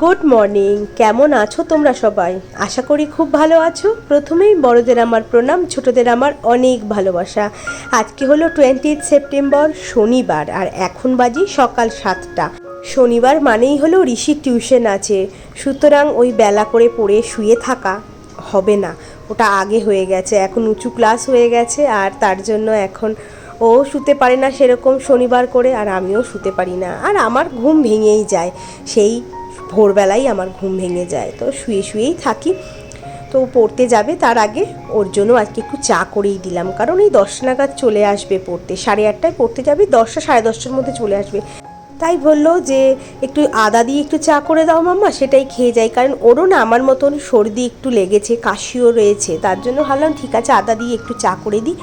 Good morning. কেমন আছো তোমরা সবাই? আশা করি খুব ভালো আছো। প্রথমেই বড়দের আমার প্রণাম, ছোটদের আমার অনেক ভালোবাসা। আজকে হলো টোয়েন্টি সেপ্টেম্বর শনিবার, আর এখন বাজি সকাল সাতটা। শনিবার মানেই হলো ঋষির টিউশন আছে। সুতরাং ওই বেলা করে পড়ে শুয়ে থাকা হবে না। ওটা আগে হয়ে গেছে, এখন উঁচু ক্লাস হয়ে গেছে, আর তার জন্য এখন ও শুতে পারে না সেরকম শনিবার করে, আর আমিও শুতে পারি না। আর আমার ঘুম ভেঙেই যায়। সেই ভোরবেলায় আমার ঘুম ভেঙে যায়। তো শুয়ে শুয়েই থাকি। তো পড়তে যাবে, তার আগে ওর জন্য আজকে একটু চা করেই দিলাম। কারণ এই দশটা নাগাদ চলে আসবে পড়তে। সাড়ে আটটায় পড়তে যাবে, দশটা, সাড়ে দশটার মধ্যে চলে আসবে। তাই বলল যে, একটু আদা দিয়ে একটু চা করে দাও মাম্মা, সেটাই খেয়ে যাই। কারণ ওরও না আমার মতন সর্দি একটু লেগেছে, কাশিও রয়েছে। তার জন্য ভাবলাম, ঠিক আছে, আদা দিয়ে একটু চা করে দিই।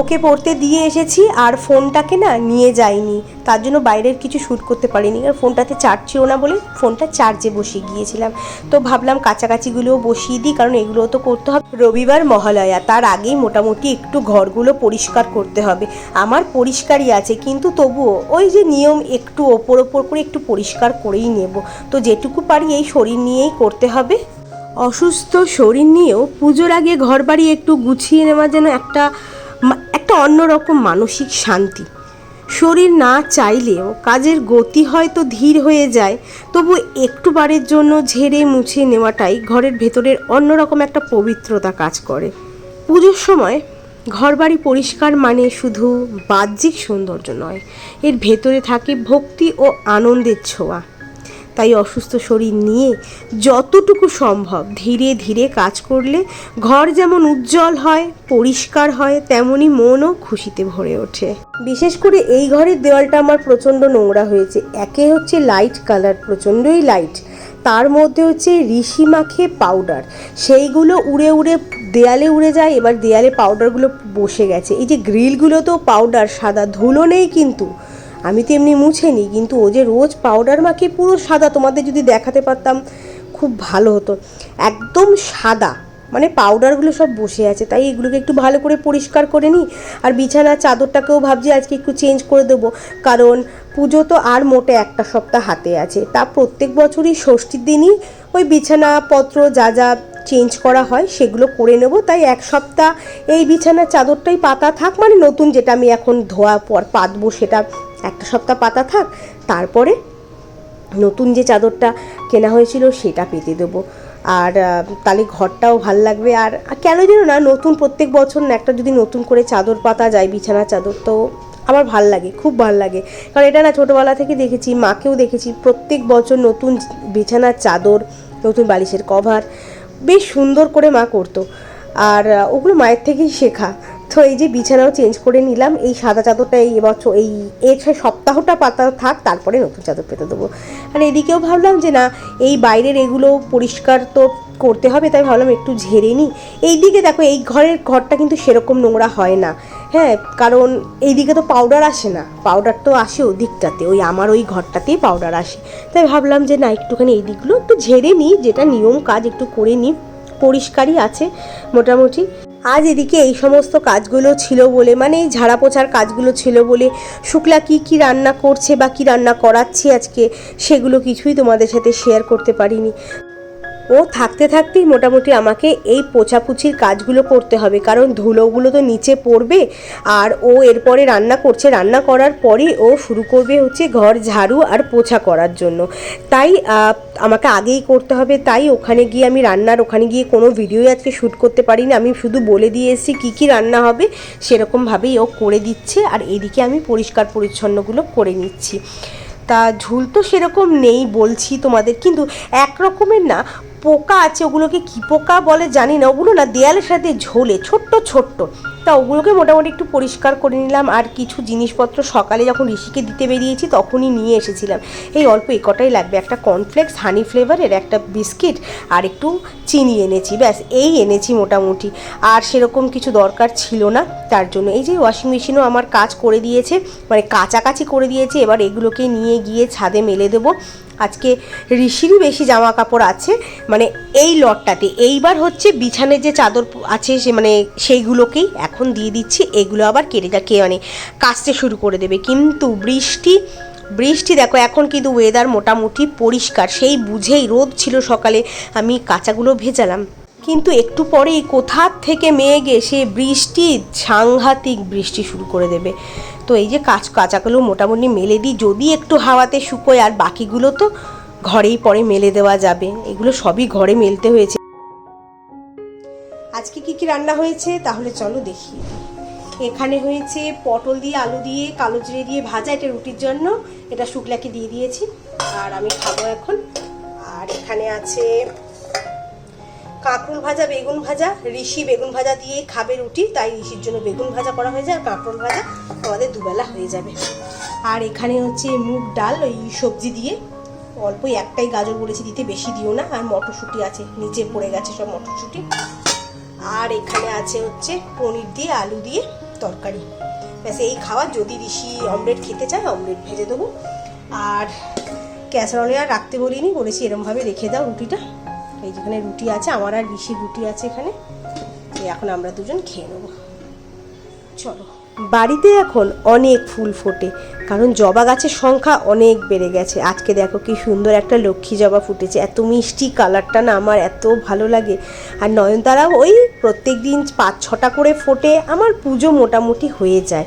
ওকে পড়তে দিয়ে এসেছি আর ফোনটাকে না নিয়ে যাইনি। তার জন্য বাইরের কিছু শ্যুট করতে পারিনি। আর ফোনটাতে চার্জ ছিল না বলে ফোনটা চার্জে বসিয়ে গিয়েছিলাম। তো ভাবলাম কাছাকাছিগুলোও বসিয়ে দিই, কারণ এগুলোও তো করতে হবে। রবিবার মহালয়া, তার আগেই মোটামুটি একটু ঘরগুলো পরিষ্কার করতে হবে। আমার পরিষ্কারই আছে, কিন্তু তবুও ওই যে নিয়ম একটু ওপর ওপর করে একটু পরিষ্কার করেই নেব। তো যেটুকু পারি এই শরীর নিয়েই করতে হবে। অসুস্থ শরীর নিয়েও পুজোর আগে ঘর বাড়ি একটু গুছিয়ে নেওয়া যেন একটা অন্যরকম মানসিক শান্তি। শরীর না চাইলেও কাজের গতি হয়তো ধীর হয়ে যায়, তবু একটু বারের জন্য ঝেড়ে মুছে নেওয়াটাই ঘরের ভেতরের অন্যরকম একটা পবিত্রতা কাজ করে। পুজোর সময় ঘরবাড়ি পরিষ্কার মানে শুধু বাহ্যিক সৌন্দর্য নয়, এর ভেতরে থাকে ভক্তি ও আনন্দের ছোঁয়া। তাই অসুস্থ শরীর নিয়ে যতটুকু সম্ভব ধীরে ধীরে কাজ করলে ঘর যেমন উজ্জ্বল হয়, পরিষ্কার হয়, তেমনি মনও খুশিতে ভরে ওঠে। বিশেষ করে এই ঘরের দেওয়ালটা আমার প্রচণ্ড নোংরা হয়েছে। একে হচ্ছে লাইট কালার প্রচণ্ডই লাইট তার মধ্যে হচ্ছে ঋষি মাখে পাউডার সেইগুলো উড়ে উড়ে দেয়ালে উড়ে যায়, এবার দেয়ালে পাউডারগুলো বসে গেছে। এই যে গ্রিলগুলো তো পাউডার সাদা ধুলো নেই কিন্তু। আমি তো এমনি মুছে নিই কিন্তু ও যে রোজ পাউডার মাখে, পুরো সাদা। তোমাদের যদি দেখাতে পারতাম, খুব ভালো হতো। একদম সাদা। মানে পাউডারগুলো সব বসে আছে, তাই এগুলোকে একটু ভালো করে পরিষ্কার করে নিই আর বিছানার চাদরটাকেও ভাবছি আজকে একটু চেঞ্জ করে দেবো। কারণ পুজো তো আর মোটে একটা সপ্তাহ হাতে আছে। তা প্রত্যেক বছরই ষষ্ঠীর দিনই ওই বিছানাপত্র যা যা চেঞ্জ করা হয়, সেগুলো করে নেব। তাই এক সপ্তাহ এই বিছানার চাদরটাই পাতা থাক মানে নতুন যেটা আমি এখন ধোয়া পর পাতবো সেটা একটা সপ্তাহ পাতা থাক, তারপরে নতুন যে চাদরটা কেনা হয়েছিল সেটা পেতে দেবো। আর তাহলে ঘরটাও ভালো লাগবে। আর কেন যেন না, নতুন প্রত্যেক বছর না একটা যদি নতুন করে চাদর পাতা যায় বিছানার চাদর, তো আমার ভালো লাগে, খুব ভালো লাগে। কারণ এটা না ছোটোবেলা থেকে দেখেছি, মাকেও দেখেছি, প্রত্যেক বছর নতুন বিছানার চাদর, নতুন বালিশের কভার, বেশ সুন্দর করে মা করতো। আর ওগুলো মায়ের থেকেই শেখা। তো এই যে বিছানাও চেঞ্জ করে নিলাম। এই সাদা চাদরটা এই এবছর এই এর সপ্তাহটা পাতা থাক, তারপরে নতুন চাদর পেতে দেবো। আর এদিকেও ভাবলাম যে না, এই বাইরের এগুলো পরিষ্কার তো করতে হবে, তাই ভাবলাম একটু ঝেড়ে নিই। এইদিকে দেখো, এই ঘরের ঘরটা কিন্তু সেরকম নোংরা হয় না। হ্যাঁ কারণ এইদিকে তো পাউডার আসে না। পাউডার তো আসে ওদিকটাতে, ওই আমার ওই ঘরটাতেই পাউডার আসে। তাই ভাবলাম যে না, একটুখানি এই দিকগুলো একটু ঝেড়ে নিই, যেটা নিয়ম কাজ একটু করে নিই। পরিষ্কারই আছে, মোটামুটি। আজ এদিকে এই সমস্ত কাজগুলো ছিল বলে মানে এই ঝাড়া পোছার কাজগুলো ছিল বলে শুক্লা কি কি রান্না করছে বা কি রান্না করাচ্ছি আজকে, সেগুলো কিছুই তোমাদের সাথে শেয়ার করতে পারিনি। ও থাকতে থাকতেই মোটামুটি আমাকে এই পোছাপুছির কাজগুলো করতে হবে। কারণ ধুলোগুলো তো নিচে পড়বে আর ও এরপরে রান্না করছে। রান্না করার পরে ও শুরু করবে হচ্ছে ঘর ঝাড়ু আর পোছা করার জন্য। তাই আমাকে আগেই করতে হবে। তাই ওখানে গিয়ে আমি রান্নার ওখানে গিয়ে কোনো ভিডিওই আজকে শ্যুট করতে পারিনি। আমি শুধু বলে দিয়ে এসেছি কী কী রান্না হবে সেরকমভাবেই ও করে দিচ্ছে। আর এদিকে আমি পরিষ্কার পরিচ্ছন্নগুলো করে নিচ্ছি। তা ঝুল তো সেরকম নেই বলছি তোমাদের, কিন্তু এক রকমের না, পোকা আছে, ওগুলোকে কী পোকা বলে জানি না, ওগুলো না দেয়ালের সাথে ঝোলে, ছোট্ট ছোট্ট। তা ওগুলোকে মোটামুটি একটু পরিষ্কার করে নিলাম, আর কিছু জিনিসপত্র সকালে যখন ঋষিকে দিতে বেরিয়েছি তখনই নিয়ে এসেছিলাম। এই অল্প এ কটাই লাগবে, একটা কর্নফ্লেক্স হানি ফ্লেভারের একটা বিস্কিট আর একটু চিনি এনেছি, ব্যাস, এই এনেছি মোটামুটি। আর সেরকম কিছু দরকার ছিল না, তার জন্য। এই যে ওয়াশিং মেশিনও আমার কাজ করে দিয়েছে মানে কাছাকাছি করে দিয়েছে, এবার এগুলোকে নিয়ে গিয়ে ছাদে মেলে দেবো। আজকে ঋষিরই বেশি জামা কাপড় আছে। মানে এই লটটাতে। এইবার হচ্ছে বিছানের যে চাদর আছে সে মানে সেইগুলোকেই এখন দিয়ে দিচ্ছি। এগুলো আবার কেটে যা কে মানে কাচতে শুরু করে দেবে। কিন্তু বৃষ্টি বৃষ্টি দেখো, এখন কিন্তু ওয়েদার মোটামুটি পরিষ্কার। সেই বুঝেই রোদ ছিল সকালে। আমি কাঁচাগুলো ভেজালাম। কিন্তু একটু পরেই কোথার থেকে মেঘ এসে বৃষ্টি, সাংঘাতিক বৃষ্টি শুরু করে দেবে। তো এই যে কাঁচ, কাঁচাগুলো মোটামুটি মেলে দিই, যদি একটু হাওয়াতে শুকোয় আর বাকিগুলো তো ঘরেই পরে মেলে দেওয়া যাবে। এগুলো সবই ঘরে মেলতে হয়েছে। আজকে কি কি রান্না হয়েছে? তাহলে চলো দেখি। এখানে হয়েছে পটল দিয়ে আলু দিয়ে কালো জিরে দিয়ে ভাজা, এটা রুটির জন্য। এটা শুক্লাকে দিয়ে দিয়েছি। আর আমি খাব এখন। আর এখানে আছে কাঁকরোল ভাজা, বেগুন ভাজা, ঋষি বেগুন ভাজা দিয়ে খাবে রুটি, তাই ঋষির জন্য বেগুন ভাজা করা হয়ে যায়, আর কাঁকরোল ভাজা আমাদের দুবেলা হয়ে যাবে। আর এখানে হচ্ছে মুগ ডাল, ওই সবজি দিয়ে। অল্পই একটাই গাজর বলেছি, দিতে বেশি দিও না, আর মটরশুঁটি আছে, নিচে পড়ে গেছে সব মটরশুঁটি। আর এখানে আছে হচ্ছে পনির দিয়ে, আলু দিয়ে তরকারি। ব্যাস, এই খাওয়া, যদি ঋষি অমলেট খেতে চায়, অমলেট ভেজে দেবো। আর ক্যাসারলে আর রাখতে বলিনি, বলেছি এরমভাবে রেখে দাও রুটিটা। এই যেখানে রুটি আছে, আমার আর ঋষির রুটি আছে এখানে এখন আমরা দুজন খেয়ে নেব। চলো। বাড়িতে এখন অনেক ফুল ফোটে, কারণ জবা গাছের সংখ্যা অনেক বেড়ে গেছে। আজকে দেখো কি সুন্দর একটা লক্ষ্মী জবা ফুটেছে, এত মিষ্টি কালারটা না আমার এত ভালো লাগে। আর নয়নতারাও ওই প্রত্যেক দিন পাঁচ ছটা করে ফোটে, আমার পুজো মোটামুটি হয়ে যায়।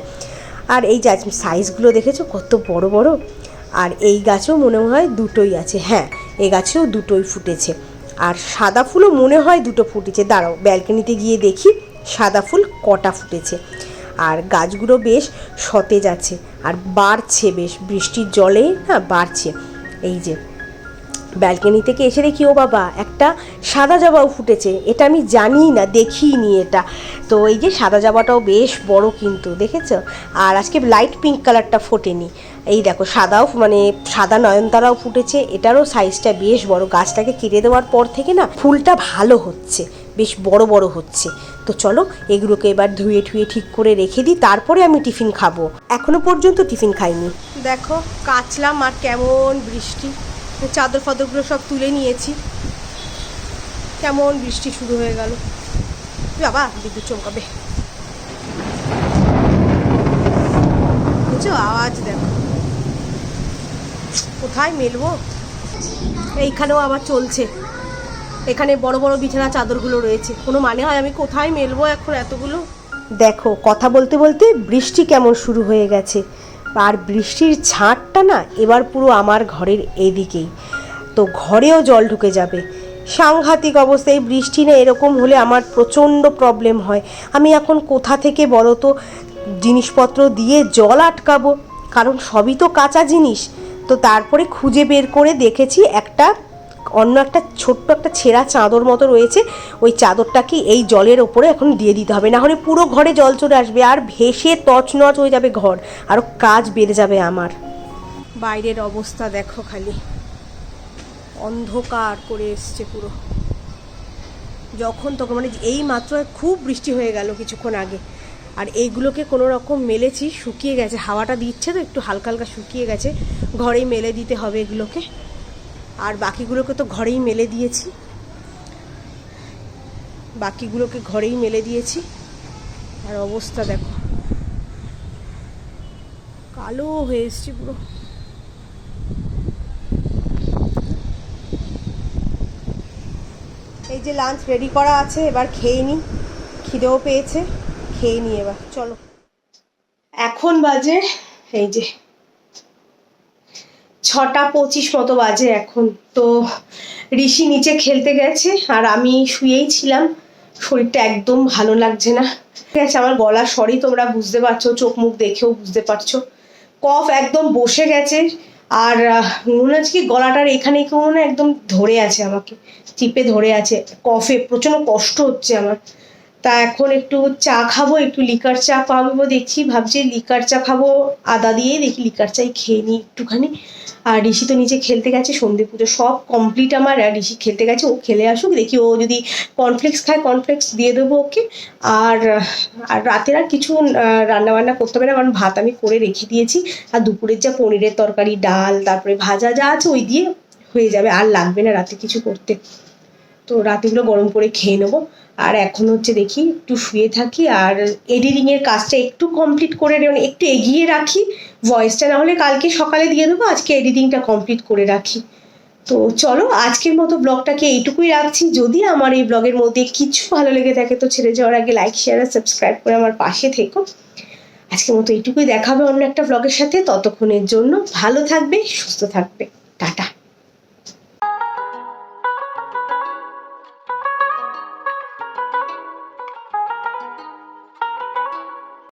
আর এই যা সাইজগুলো দেখেছ কত বড় বড়? আর এই গাছেও মনে হয় দুটোই আছে হ্যাঁ এই গাছেও দুটোই ফুটেছে। আর সাদা ফুলও মনে হয় দুটো ফুটেছে। দাঁড়াও, ব্যালকনিতে গিয়ে দেখি সাদা ফুল কটা ফুটেছে। আর গাছগুলো বেশ সতেজ আছে, আর বাড়ছে বেশ, বৃষ্টির জলে না বাড়ছে। এই যে, ব্যালকনি থেকে এসে দেখি, ও বাবা, একটা সাদা জবাও ফুটেছে। এটা আমি জানি না, দেখিনি এটা। তো এই যে সাদা জবাটাও বেশ বড় কিন্তু, দেখেছ? আর আজকে লাইট পিঙ্ক কালারটা ফোটেনি। এই দেখো, সাদাও মানে সাদা নয়নতারাও ফুটেছে। এটারও সাইজটা বেশ বড়। গাছটাকে কেটে দেওয়ার পর থেকে না ফুলটা ভালো হচ্ছে, বেশ বড় বড় হচ্ছে। তো চলো, এগুলোকে এবার ধুয়ে ঠুয়ে ঠিক করে রেখে দিই। তারপরে আমি টিফিন খাব। এখনও পর্যন্ত টিফিন খাইনি। দেখো, কাচলাম আর কেমন বৃষ্টি। চাদর ফাদরগুলো সব তুলে নিয়েছি। কেমন বৃষ্টি শুরু হয়ে গেল। বাবা, বিদ্যুৎ চমকাবে। আওয়াজ দেখো। কোথায় মেলবো? এইখানেও আবার চলছে। এখানে বড় বড় বিছানা চাদরগুলো রয়েছে। কোনো মানে হয়? আমি কোথায় মেলবো এখন এতগুলো? দেখো, কথা বলতে বলতে বৃষ্টি কেমন শুরু হয়ে গেছে। আর বৃষ্টির ছাঁটটা না এবার পুরো আমার ঘরের এদিকেই। তো ঘরেও জল ঢুকে যাবে। সাংঘাতিক অবস্থায় বৃষ্টি না এরকম হলে আমার প্রচণ্ড প্রবলেম হয়। আমি এখন কোথা থেকে বলো তো জিনিসপত্র দিয়ে জল আটকাবো। কারণ সবই তো কাঁচা জিনিস। তো তারপরে খুঁজে বের করে দেখেছি একটা, অন্য একটা ছোট্ট একটা ছেঁড়া চাদর মতো রয়েছে। ওই চাদরটাকে এই জলের ওপরে এখন দিয়ে দিতে হবে। না হলে পুরো ঘরে জল চলে আসবে আর ভেসে তছনছ হয়ে যাবে ঘর। আরও কাজ বেড়ে যাবে আমার। বাইরের অবস্থা দেখো খালি। অন্ধকার করে এসছে পুরো। যখন তখন মানে এই মাত্র খুব বৃষ্টি হয়ে গেল কিছুক্ষণ আগে। আর এইগুলোকে কোনো রকম মেলেছি, শুকিয়ে গেছে। হাওয়াটা দিচ্ছে তো, একটু হালকা হালকা শুকিয়ে গেছে। ঘরেই মেলে দিতে হবে এগুলোকে। আর বাকিগুলোকে তো ঘরেই মেলে দিয়েছি। বাকিগুলোকে ঘরেই মেলে দিয়েছি। আর অবস্থা দেখো। কালো হয়ে এসছে পুরো। এই যে লাঞ্চ রেডি করা আছে, এবার খেয়ে নিই খিদেও পেয়েছে। খেয়ে নিই এবার, চলো। এখন বাজে, এই যে ছটা পঁচিশ মতো বাজে এখন। তো ঋষি নিচে খেলতে গেছে, আর আমি শুয়েই ছিলাম। শরীরটা একদম ভালো লাগছে না। ঠিক আছে, আমার গলার স্বরই তোমরা বুঝতে পারছ, চোখ মুখ দেখেও বুঝতে পারছ। কফ একদম বসে গেছে, আর মনে হচ্ছে কি গলাটার এখানে কেউ হয় একদম ধরে আছে আমাকে চিপে ধরে আছে। কফে, প্রচণ্ড কষ্ট হচ্ছে আমার। তা এখন একটু চা খাব, একটু লিকার চা পাবো দেখছি। ভাবছি লিকার চা খাব, আদা দিয়ে দেখি লিকার চাই খেয়ে নিই একটুখানি। আর ঋষি তো নিচে খেলতে গেছে, সন্ধে পুজো সব কমপ্লিট আমার। আর ঋষি খেলতে গেছে, ও খেলে আসুক, দেখি ও যদি কর্নফ্লেক্স খায় কর্নফ্লেক্স দিয়ে দেবো ওকে। আর আর রাতের আর কিছু রান্নাবান্না করতে হবে না, কারণ ভাত আমি করে রেখে দিয়েছি। আর দুপুরের যা পনিরের তরকারি, ডাল, তারপরে ভাজা যা আছে, ওই দিয়ে হয়ে যাবে। আর লাগবে না রাতে কিছু করতে। তো রাতেগুলো গরম করে খেয়ে নেব। আর এখন হচ্ছে দেখি, একটু শুয়ে থাকি, আর এডিটিংয়ের কাজটা একটু কমপ্লিট করে নেব একটু এগিয়ে রাখি। ভয়েসটা না হলে কালকে সকালে দিয়ে দেবো, আজকে এডিটিংটা কমপ্লিট করে রাখি। তো চলো, আজকের মতো ব্লগটাকে এইটুকুই রাখছি। যদি আমার এই ব্লগের মধ্যে কিছু ভালো লেগে থাকে, তো ছেড়ে যাওয়ার আগে লাইক শেয়ার আর সাবস্ক্রাইব করে আমার পাশে থেকো। আজকের মতো এইটুকুই দেখাবে অন্য একটা ব্লগের সাথে। ততক্ষণের জন্য ভালো থাকবে, সুস্থ থাকবে। টাটা।